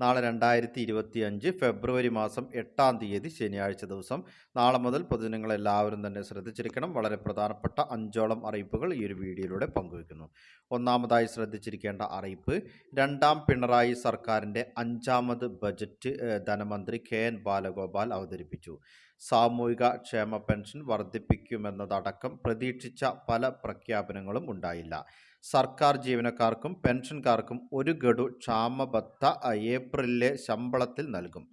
നാളെ രണ്ടായിരത്തി ഇരുപത്തി അഞ്ച് ഫെബ്രുവരി മാസം എട്ടാം തീയതി ശനിയാഴ്ച ദിവസം. നാളെ മുതൽ പൊതുജനങ്ങളെല്ലാവരും തന്നെ ശ്രദ്ധിച്ചിരിക്കണം. വളരെ പ്രധാനപ്പെട്ട അഞ്ചോളം അറിയിപ്പുകൾ ഈ ഒരു വീഡിയോയിലൂടെ പങ്കുവയ്ക്കുന്നു. ഒന്നാമതായി ശ്രദ്ധിച്ചിരിക്കേണ്ട അറിയിപ്പ് രണ്ടാം പിണറായി സർക്കാരിന്റെ അഞ്ചാമത് ബജറ്റ് ധനമന്ത്രി കെ എൻ ബാലഗോപാൽ അവതരിപ്പിച്ചു. സാമൂഹിക ക്ഷേമ പെൻഷൻ വർദ്ധിപ്പിക്കുമെന്നതടക്കം പ്രതീക്ഷിച്ച പല പ്രഖ്യാപനങ്ങളും ഉണ്ടായില്ല. സർക്കാർ ജീവനക്കാർക്കും പെൻഷൻകാർക്കും ഒരു ഗഡു ക്ഷാമബത്ത ഏപ്രിലിലെ ശമ്പളത്തിൽ നൽകും.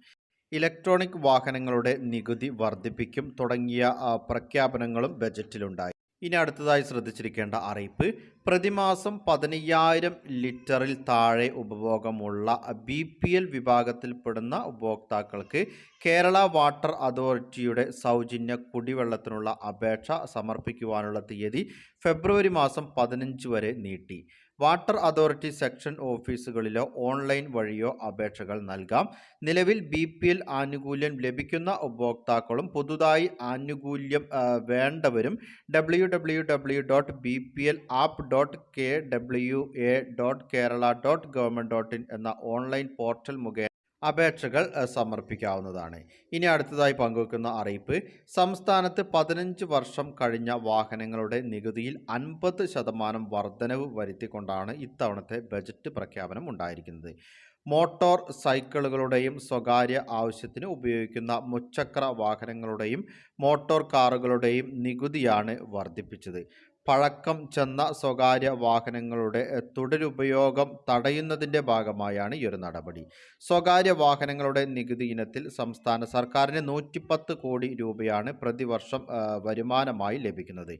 ഇലക്ട്രോണിക് വാഹനങ്ങളുടെ നികുതി വർദ്ധിപ്പിക്കും തുടങ്ങിയ പ്രഖ്യാപനങ്ങളും ബജറ്റിലുണ്ടായി. ഇനി അടുത്തതായി ശ്രദ്ധിച്ചിരിക്കേണ്ട അറിയിപ്പ് പ്രതിമാസം പതിനയ്യായിരം ലിറ്ററിൽ താഴെ ഉപഭോഗമുള്ള ബി പി എൽ വിഭാഗത്തിൽപ്പെടുന്ന ഉപഭോക്താക്കൾക്ക് കേരള വാട്ടർ അതോറിറ്റിയുടെ സൗജന്യ കുടിവെള്ളത്തിനുള്ള അപേക്ഷ സമർപ്പിക്കുവാനുള്ള തീയതി ഫെബ്രുവരി മാസം പതിനഞ്ച് വരെ നീട്ടി. വാട്ടർ അതോറിറ്റി സെക്ഷൻ ഓഫീസുകളിലോ ഓൺലൈൻ വഴിയോ അപേക്ഷകൾ നൽകാം. നിലവിൽ ബി പി എൽ ആനുകൂല്യം ലഭിക്കുന്ന ഉപഭോക്താക്കളും പുതുതായി ആനുകൂല്യം വേണ്ടവരും W W W dot B P L app dot K W A dot Kerala dot government dot in എന്ന ഓൺലൈൻ പോർട്ടൽ മുഖേന അപേക്ഷകൾ സമർപ്പിക്കാവുന്നതാണ്. ഇനി അടുത്തതായി പങ്കുവെക്കുന്ന അറിയിപ്പ് സംസ്ഥാനത്ത് പതിനഞ്ച് വർഷം കഴിഞ്ഞ വാഹനങ്ങളുടെ നികുതിയിൽ അൻപത് ശതമാനം വർധനവ് വരുത്തിക്കൊണ്ടാണ് ഇത്തവണത്തെ ബജറ്റ് പ്രഖ്യാപനം ഉണ്ടായിരിക്കുന്നത്. മോട്ടോർ സൈക്കിളുകളുടെയും സ്വകാര്യ ആവശ്യത്തിന് ഉപയോഗിക്കുന്ന മുച്ചക്ര വാഹനങ്ങളുടെയും മോട്ടോർ കാറുകളുടെയും നികുതിയാണ് വർദ്ധിപ്പിച്ചത് പഴക്കം ചെന്ന സ്വകാര്യ വാഹനങ്ങളുടെ തുടരുപയോഗം തടയുന്നതിന്റെ ഭാഗമായാണ് ഈ ഒരു നടപടി. സ്വകാര്യ വാഹനങ്ങളുടെ നികുതി ഇനത്തിൽ സംസ്ഥാന സർക്കാരിന് നൂറ്റിപ്പത്ത് കോടി രൂപയാണ് പ്രതിവർഷം വരുമാനമായി ലഭിക്കുന്നത്.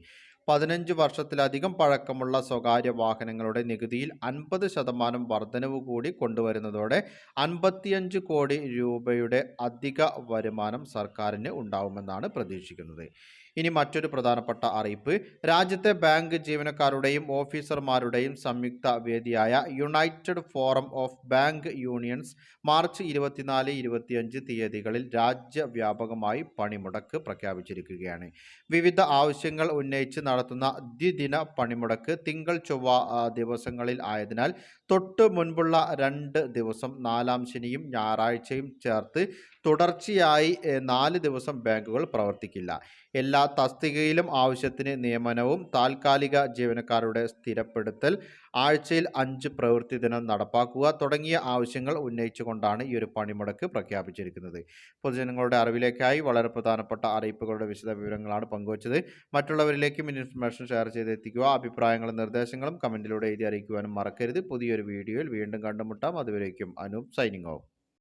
പതിനഞ്ച് വർഷത്തിലധികം പഴക്കമുള്ള സ്വകാര്യ വാഹനങ്ങളുടെ നികുതിയിൽ അൻപത് ശതമാനം വർധനവ് കൂടി കൊണ്ടുവരുന്നതോടെ അൻപത്തിയഞ്ച് കോടി രൂപയുടെ അധിക വരുമാനം സർക്കാരിന് ഉണ്ടാവുമെന്നാണ് പ്രതീക്ഷിക്കുന്നത്. ഇനി മറ്റൊരു പ്രധാനപ്പെട്ട അറിയിപ്പ്. രാജ്യത്തെ ബാങ്ക് ജീവനക്കാരുടെയും ഓഫീസർമാരുടെയും സംയുക്ത വേദിയായ united forum of bank unions March ഇരുപത്തിനാല് ഇരുപത്തിയഞ്ച് തീയതികളിൽ രാജ്യവ്യാപകമായി പണിമുടക്ക് പ്രഖ്യാപിച്ചിരിക്കുകയാണ്. വിവിധ ആവശ്യങ്ങൾ ഉന്നയിച്ച് നടത്തുന്ന ദ്വിദിന പണിമുടക്ക് തിങ്കൾ ചൊവ്വ ദിവസങ്ങളിൽ ആയതിനാൽ തൊട്ട് മുൻപുള്ള രണ്ട് ദിവസം നാലാം ശനിയും ഞായറാഴ്ചയും ചേർത്ത് തുടർച്ചയായി നാല് ദിവസം ബാങ്കുകൾ പ്രവർത്തിക്കില്ല. എല്ലാ തസ്തികയിലും ആവശ്യത്തിന് നിയമനവും താൽക്കാലിക ജീവനക്കാരുടെ സ്ഥിരപ്പെടുത്തൽ ആഴ്ചയിൽ അഞ്ച് പ്രവൃത്തി ദിനം നടപ്പാക്കുക തുടങ്ങിയ ആവശ്യങ്ങൾ ഉന്നയിച്ചുകൊണ്ടാണ് ഈ ഒരു പണിമുടക്ക് പ്രഖ്യാപിച്ചിരിക്കുന്നത്. പൊതുജനങ്ങളുടെ അറിവിലേക്കായി വളരെ പ്രധാനപ്പെട്ട അറിയിപ്പുകളുടെ വിശദ വിവരങ്ങളാണ് പങ്കുവച്ചത്. മറ്റുള്ളവരിലേക്കും ഇൻഫർമേഷൻ ഷെയർ ചെയ്തെത്തിക്കുക അഭിപ്രായങ്ങളും നിർദ്ദേശങ്ങളും കമന്റിലൂടെ എഴുതി അറിയിക്കുവാനും മറക്കരുത്. പുതിയൊരു വീഡിയോയിൽ വീണ്ടും കണ്ടുമുട്ടാം. അതുവരേക്കും അനൂപ് സൈനിങ് ഓഫ്